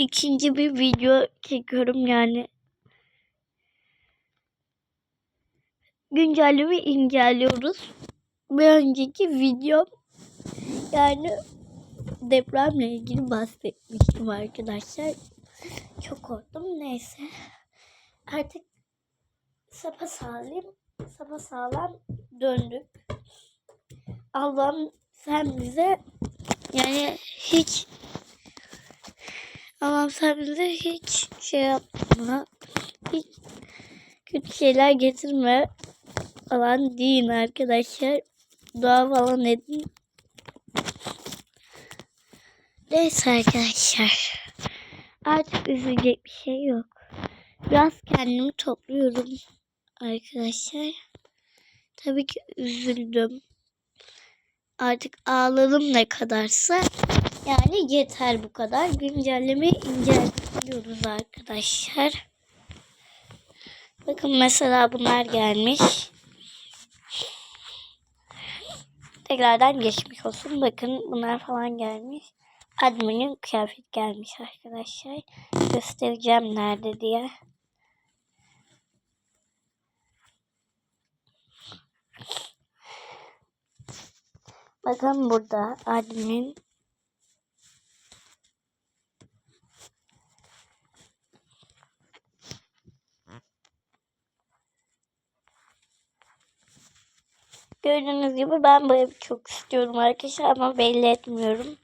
ikinci bir video çekiyorum yani. Güncelleme inceliyoruz. Bir önceki video yani depremle ilgili bahsetmiştim arkadaşlar. Çok korktum. Neyse. Artık sapa sağlam, sapa sağlam döndük. Allah'ım sen bize yani hiç Sen bize hiç şey yapma. Hiç kötü şeyler getirme falan deyin arkadaşlar. Dua falan edin. Neyse arkadaşlar. Artık üzülecek bir şey yok. Biraz kendimi topluyorum arkadaşlar. Tabii ki üzüldüm. Artık ağladım ne kadarsa. Yani yeter bu kadar. Güncelleme inceliyoruz arkadaşlar. Bakın mesela bunlar gelmiş. Tekrardan geçmiş olsun. Bakın bunlar falan gelmiş. Admin'in kıyafet gelmiş arkadaşlar. Göstereceğim nerede diye. Bakın burada admin Gördüğünüz gibi ben bu evi çok istiyorum arkadaşlar ama belli etmiyorum.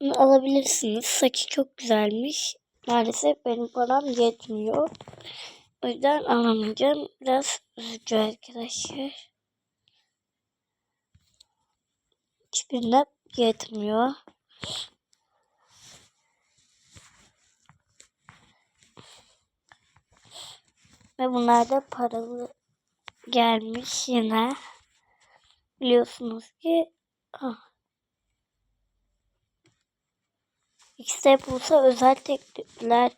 Bunu alabilirsiniz. Saçı çok güzelmiş. Maalesef benim param yetmiyor. O yüzden alamayacağım. Biraz üzücü arkadaşlar. Hiçbirine yetmiyor. Ve bunlar da paralı gelmiş yine. Biliyorsunuz ki ah. X'de bulsa özel teklifler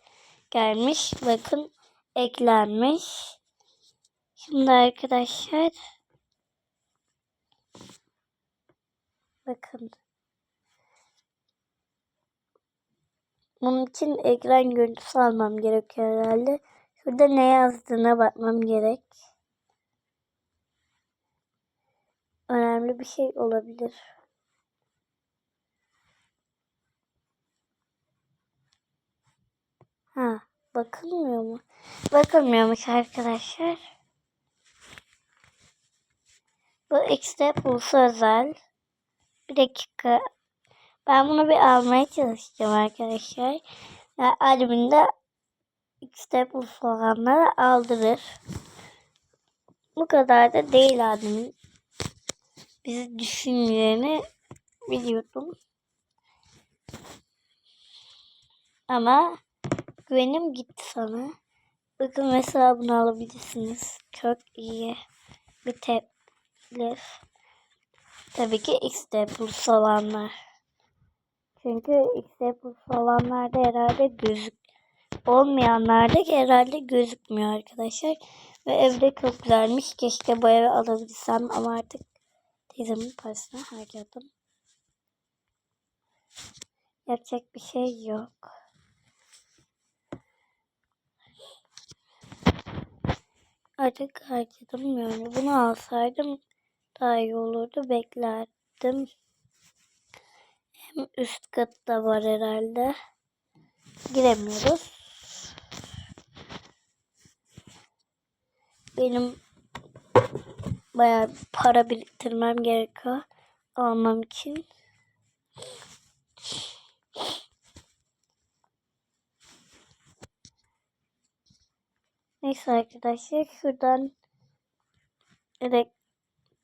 gelmiş. Bakın eklenmiş. Şimdi arkadaşlar bakın bunun için ekran görüntüsü almam gerekiyor herhalde. Şurada ne yazdığına bakmam gerek. Önemli bir şey olabilir. Ha, bakılmıyor mu? Bakılmıyormuş arkadaşlar. Bu X'de pulsa özel. Bir dakika. Ben bunu bir almaya çalışacağım arkadaşlar. Yani adminde X'de pulsa olanları aldırır. Bu kadar da değil admin. Bizi düşündüğünü biliyordum. Ama güvenim gitti sana. Bakın mesela bunu alabilirsiniz. Çok iyi bir teklif. Tabii ki Plus olanlar. Çünkü Plus olanlarda herhalde gözük olmayanlarda herhalde gözükmüyor arkadaşlar. Ve evde çok güzelmiş. Keşke bu evi alabilsem ama artık teyzemin parasını harcadım. Yapacak bir şey yok. Artık harcadım yani. Bunu alsaydım daha iyi olurdu. Beklerdim. Hem üst katta var herhalde. Giremiyoruz. Benim bayağı para biriktirmem gerekiyor almam için. Neyse arkadaşlar şuradan direkt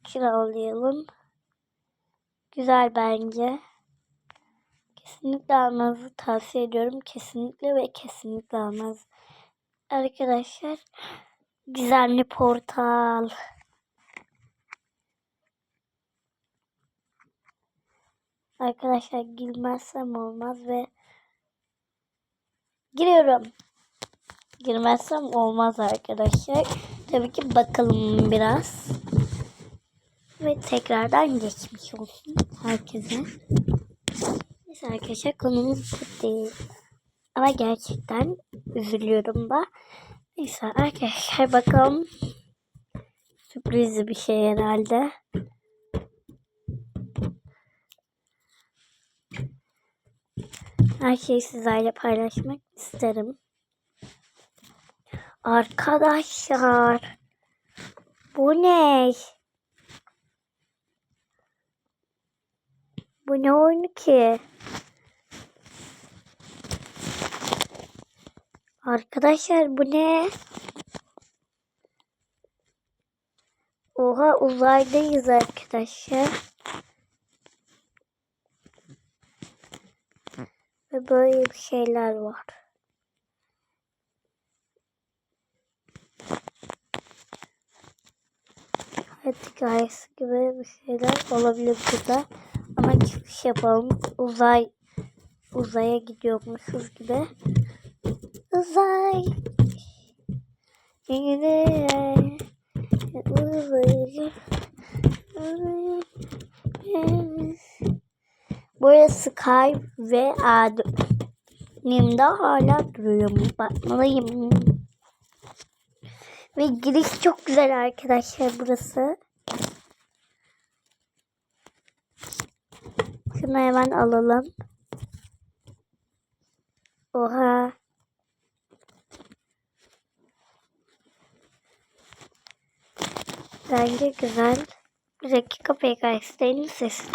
kiralayalım. Güzel bence. Kesinlikle almanızı tavsiye ediyorum. Kesinlikle ve kesinlikle almanız. Arkadaşlar gizemli portal. Arkadaşlar girmezsem olmaz ve giriyorum girmezsem olmaz arkadaşlar. Tabii ki bakalım biraz. ve tekrardan geçmiş olsun herkese. Neyse arkadaşlar konumuz bu değil. Ama gerçekten üzülüyorum da. Neyse arkadaşlar bakalım. Sürpriz bir şey herhalde. Her şeyi sizlerle paylaşmak isterim. Arkadaşlar. Bu ne? Bu ne oyunu ki? Arkadaşlar bu ne? Oha uzaydayız arkadaşlar. Ve böyle bir şeyler var. Hayat hikayesi gibi bir şeyler olabilir burada. Ama çıkış yapalım. Uzay uzaya gidiyormuşuz gibi. Uzay. Uzay. Burası Sky ve Adem'de hala duruyorum. Bakmalıyım. Ve giriş çok güzel arkadaşlar burası. Şunu hemen alalım. Oha. Bence güzel. Bir dakika PKX'lerin sesi.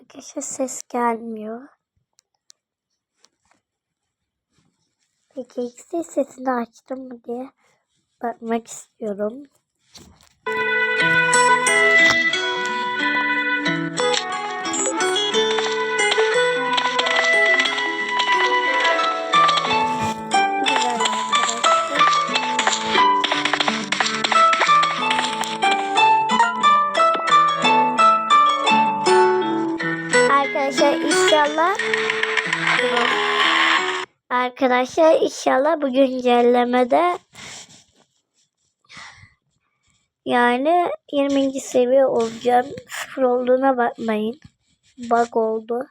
Arkadaşlar ses gelmiyor. Peki X'in sesini açtım mı diye bakmak istiyorum. Arkadaşlar inşallah bu güncellemede yani 20. seviye olacağım. Sıfır olduğuna bakmayın. Bug oldu.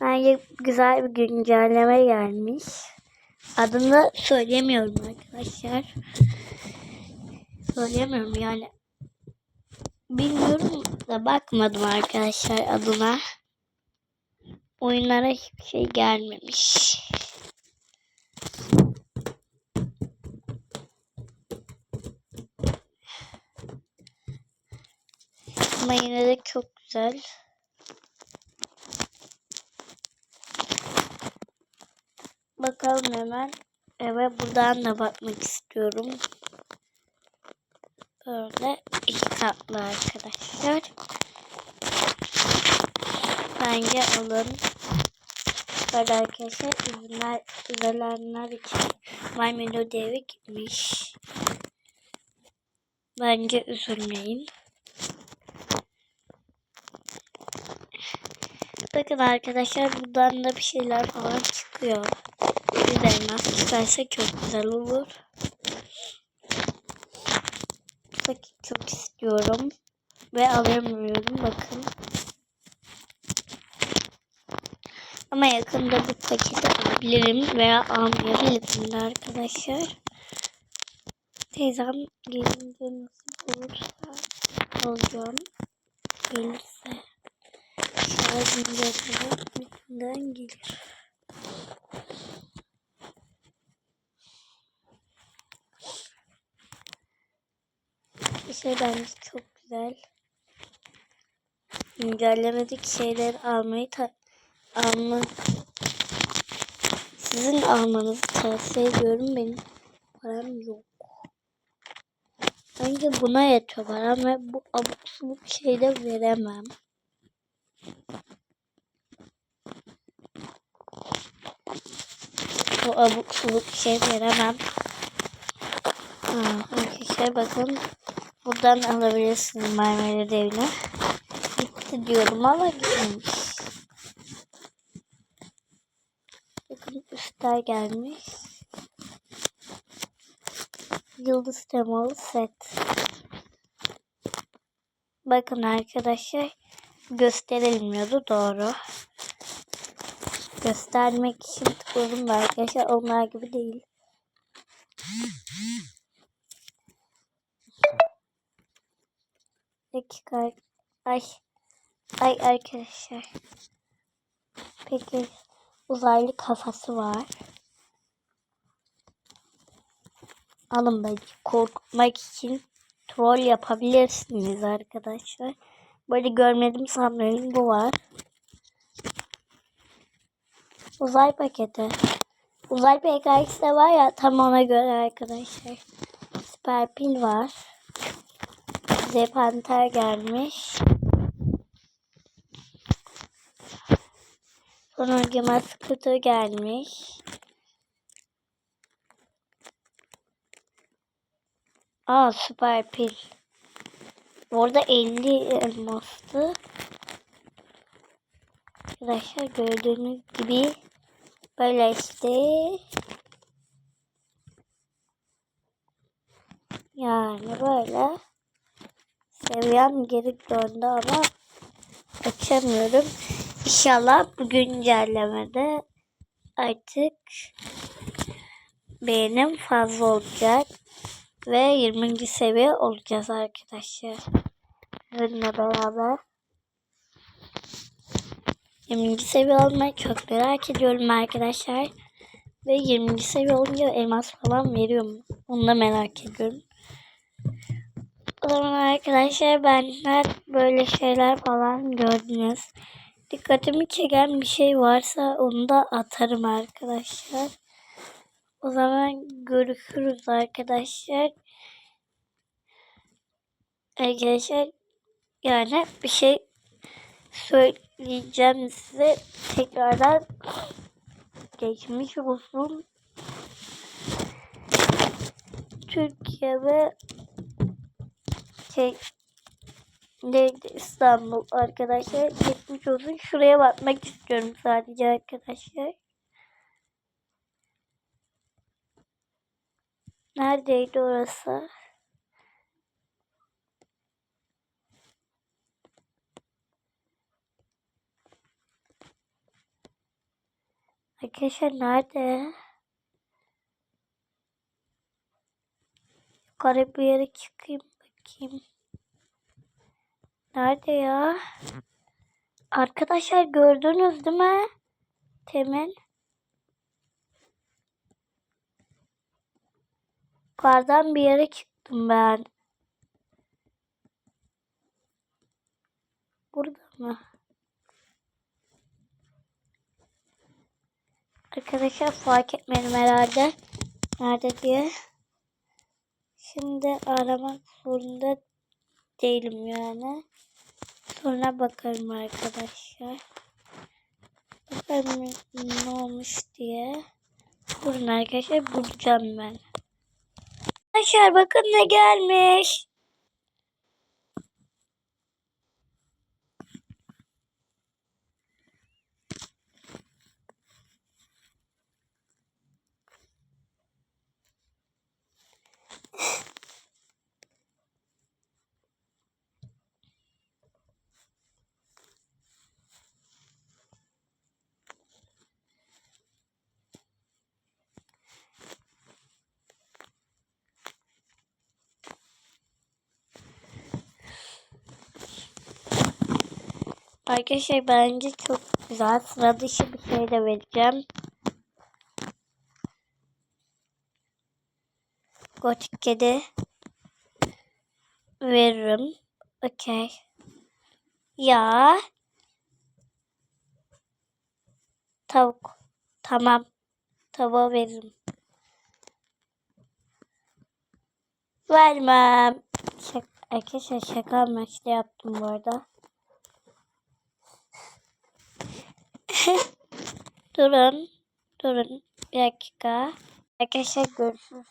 Bence güzel bir güncelleme gelmiş. Adını söyleyemiyorum arkadaşlar. Söyleyemiyorum yani. Bilmiyorum da bakmadım arkadaşlar adına. Oyunlara hiçbir şey gelmemiş. Ama yine de çok güzel. Bakalım hemen. Evet buradan da bakmak istiyorum. Böyle iki katlı arkadaşlar. Bence alın. Böyle arkadaşlar ürünler, ürünler için My Melody gitmiş. Bence üzülmeyin. Bakın arkadaşlar buradan da bir şeyler falan çıkıyor. Güzel elmas çıkarsa çok güzel olur. Bakın çok istiyorum. Ve alamıyorum bakın. Ama yakında bu paketi alabilirim veya almayabilirim de arkadaşlar. Teyzem gelince nasıl olursa alacağım. Gelirse. Şarjımda bütünden gelir. İşte bence çok güzel. Güncellemedik şeyler almayı ta alma sizin almanızı tavsiye ediyorum. Benim param yok. Bence buna yetiyor param ve bu abuk subuk şeyde veremem. Bu abuk subuk şey veremem. Ha, arkadaşlar bakın. Buradan alabilirsiniz Marmara Devine. Gitti diyorum ama gitmemiş. Üstler gelmiş. Yıldız temalı set. Bakın arkadaşlar gösterilmiyordu doğru. Göstermek için tıkladım da arkadaşlar onlar gibi değil. dakika ay ay arkadaşlar. Peki uzaylı kafası var. Alın belki korkutmak için troll yapabilirsiniz arkadaşlar. Böyle görmedim sanırım bu var. Uzay paketi. Uzay PKX de var ya tam ona göre arkadaşlar. Süper pil var. Bize panter gelmiş. Sonra Gema Scooter gelmiş. Aa süper pil. Orada 50 elmastı. Arkadaşlar gördüğünüz gibi böyle işte. Yani böyle. Seviyem geri döndü ama açamıyorum. İnşallah bu güncellemede artık beğenim fazla olacak ve 20. seviye olacağız arkadaşlar. Sizinle beraber. 20. seviye olmayı çok merak ediyorum arkadaşlar. Ve 20. seviye olunca elmas falan veriyor mu? Onu da merak ediyorum. O zaman arkadaşlar benden böyle şeyler falan gördünüz. Dikkatimi çeken bir şey varsa onu da atarım arkadaşlar. O zaman görüşürüz arkadaşlar. Arkadaşlar yani bir şey söyleyeceğim size tekrardan geçmiş olsun. Türkiye ve şey neydi İstanbul arkadaşlar geçmiş olsun. Şuraya bakmak istiyorum sadece arkadaşlar. Neredeydi orası? Arkadaşlar nerede? Yukarı bir yere çıkayım bakayım. Nerede ya? Arkadaşlar gördünüz değil mi? Temin. Yukarıdan bir yere çıktım ben. Burada mı? Arkadaşlar fark etmedim herhalde. Nerede diye. Şimdi aramak zorunda değilim yani. Sonra bakarım arkadaşlar. Bakalım ne olmuş diye. Durun arkadaşlar bulacağım ben. Arkadaşlar bakın ne gelmiş. Arkadaşlar bence çok güzel sıra dışı bir şey de vereceğim. Gotik kedi veririm. Okey. Ya. Tavuk. Tamam. Tavuğa veririm. Vermem. Şaka, arkadaşlar şaka amaçlı yaptım bu arada. Durun. Durun bir dakika. Arkadaşlar görüşürüz.